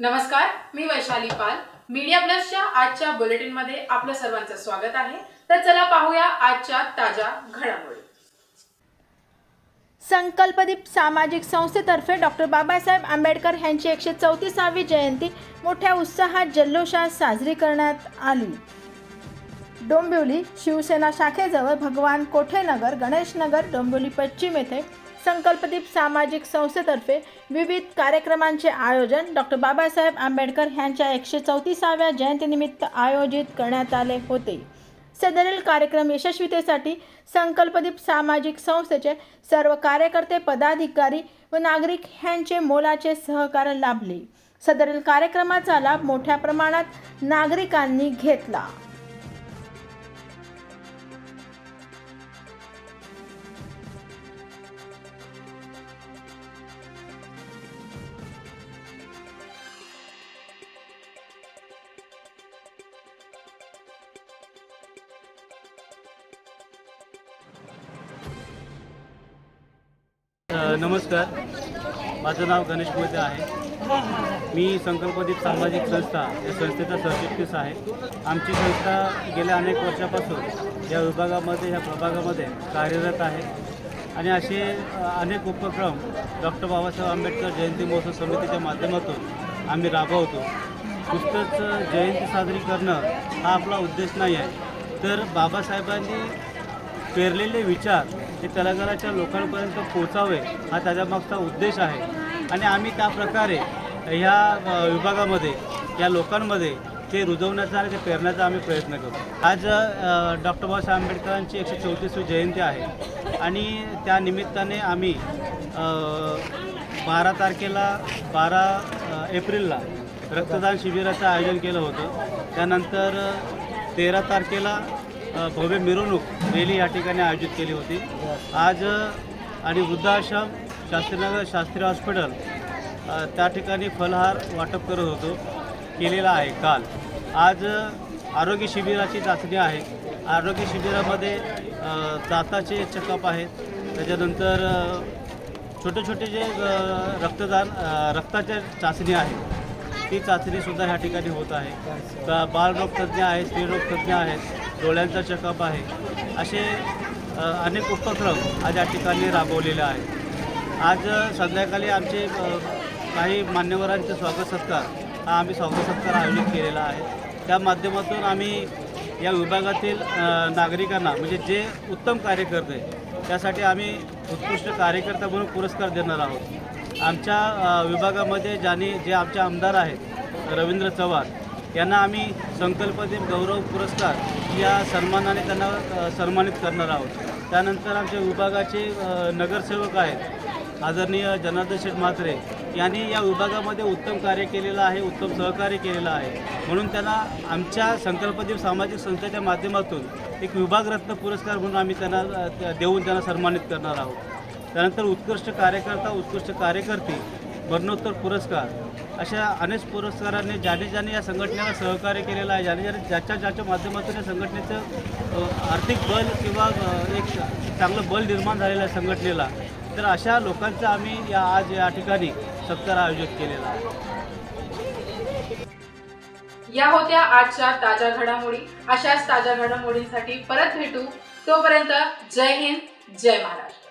नमस्कार मी वैशाली पाल. मीडिया प्लसच्या आजच्या बुलेटिनमध्ये आपलं सर्वांचं स्वागत आहे. तर चला पाहूया आजच्या ताज्या घडामोडी. संकल्पदीप सामाजिक संस्थेतर्फे डॉक्टर बाबासाहेब आंबेडकर यांची एकशे चौतीसावी जयंती मोठ्या उत्साहात जल्लोषात साजरी करण्यात आली. डोंबिवली शिवसेना शाखेजवळ भगवान कोठेनगर गणेशनगर डोंबिवली पश्चिम येथे संकल्पदीप सामाजिक संस्थेतर्फे विविध कार्यक्रमांचे आयोजन डॉक्टर बाबासाहेब आंबेडकर यांच्या एकशे चौतीसाव्या जयंतीनिमित्त आयोजित करण्यात आले होते. सदरील कार्यक्रम यशस्वीतेसाठी संकल्पदीप सामाजिक संस्थेचे सर्व कार्यकर्ते पदाधिकारी व नागरिक यांचे मोलाचे सहकार्य लाभले. सदरील कार्यक्रमाचा लाभ मोठ्या प्रमाणात नागरिकांनी घेतला. नमस्कार. माझं नाव गणेश मोहिते आहे. मी संकल्पदीप सामाजिक संस्था या संस्थेचा सरचिटणीस आहे. आमची संस्था गेल्या अनेक वर्षापासून या विभागामध्ये या प्रभागामध्ये कार्यरत आहे. आणि असे अनेक उपक्रम डॉक्टर बाबासाहेब आंबेडकर जयंती महोत्सव समितीच्या माध्यमातून आम्ही राबवतो. नुसतंच जयंती साजरी करणं हा आपला उद्देश नाही आहे तर बाबासाहेबांनी पेरलेले विचार हे तेलंगणाच्या लोकांपर्यंत पोचावे हा त्याच्यामागचा उद्देश आहे. आणि आम्ही त्या प्रकारे ह्या विभागामध्ये या लोकांमध्ये ते रुजवण्याचा आणि ते पेरण्याचा आम्ही प्रयत्न करतो आज डॉक्टर बाबासाहेब आंबेडकरांची एकशे चौतीसवी जयंती आहे. आणि त्या निमित्ताने आम्ही बारा तारखेला बारा एप्रिलला रक्तदान शिबिराचं आयोजन केलं होतं. त्यानंतर तेरा तारखेला भव्य मिरवणूक रॅली या ठिकाणी आयोजित केली होती. आज आणि वृद्धाश्रम शास्त्रीनगर शास्त्री हॉस्पिटल त्या ठिकाणी फलहार वाटप करत होतो केलेला आहे काल. आज आरोग्य शिबिराची चाचणी आहे. आरोग्य शिबिरामध्ये दाताचे चेकअप आहेत. त्याच्यानंतर छोटे छोटे जे रक्तदान रक्ताच्या चाचणी आहेत. ती चाचणीसुद्धा ह्या ठिकाणी होत आहे. तर बालरोगतज्ञ आहेत स्त्रीरोगतज्ञ आहेत डोळ्यांचा चेकअप आहे. असे अनेक उपक्रम आज या ठिकाणी राबवलेले आहेत. आज संध्याकाळी आमचे काही मान्यवरांचे स्वागत सत्कार हा आम्ही स्वागत सत्कार आयोजित केलेला आहे. त्या माध्यमातून आम्ही या विभागातील नागरिकांना म्हणजे जे उत्तम कार्य करते त्यासाठी आम्ही उत्कृष्ट कार्यकर्ता म्हणून पुरस्कार देणार आहोत. आमच्या विभागामध्ये ज्याने जे आमचे आमदार आहेत रवींद्र चव्हाण यांना आम्ही संकल्पदीप गौरव पुरस्कार या सन्मानाने त्यांना सन्मानित करणार आहोत. त्यानंतर आमच्या विभागाचे नगरसेवक आहेत आदरणीय जनार्दन शेठ म्हात्रे यांनी या विभागामध्ये उत्तम कार्य केलेलं आहे उत्तम सहकार्य केलेलं आहे. म्हणून त्यांना आमच्या संकल्पदीप सामाजिक संस्थेच्या माध्यमातून एक विभागरत्न पुरस्कार म्हणून आम्ही त्यांना देऊन त्यांना सन्मानित करणार आहोत. त्यानंतर उत्कृष्ट कार्यकर्ता उत्कृष्ट कार्यकर्ते मरणोत्तर पुरस्कार अशा अनेक पुरस्कारांनी ज्याने ज्याने या संघटनेला सहकार्य केलेलं आहे ज्याने ज्याने ज्याच्या ज्याच्या माध्यमातून या संघटनेचं आर्थिक बल किंवा एक चांगलं बल निर्माण झालेलं आहे संघटनेला तर अशा लोकांचा आम्ही या आज या ठिकाणी सत्कार आयोजित केलेला आहे. या होत्या आजच्या ताज्या घडामोडी. अशाच ताज्या घडामोडींसाठी परत भेटू. तोपर्यंत जय हिंद जय महाराष्ट्र.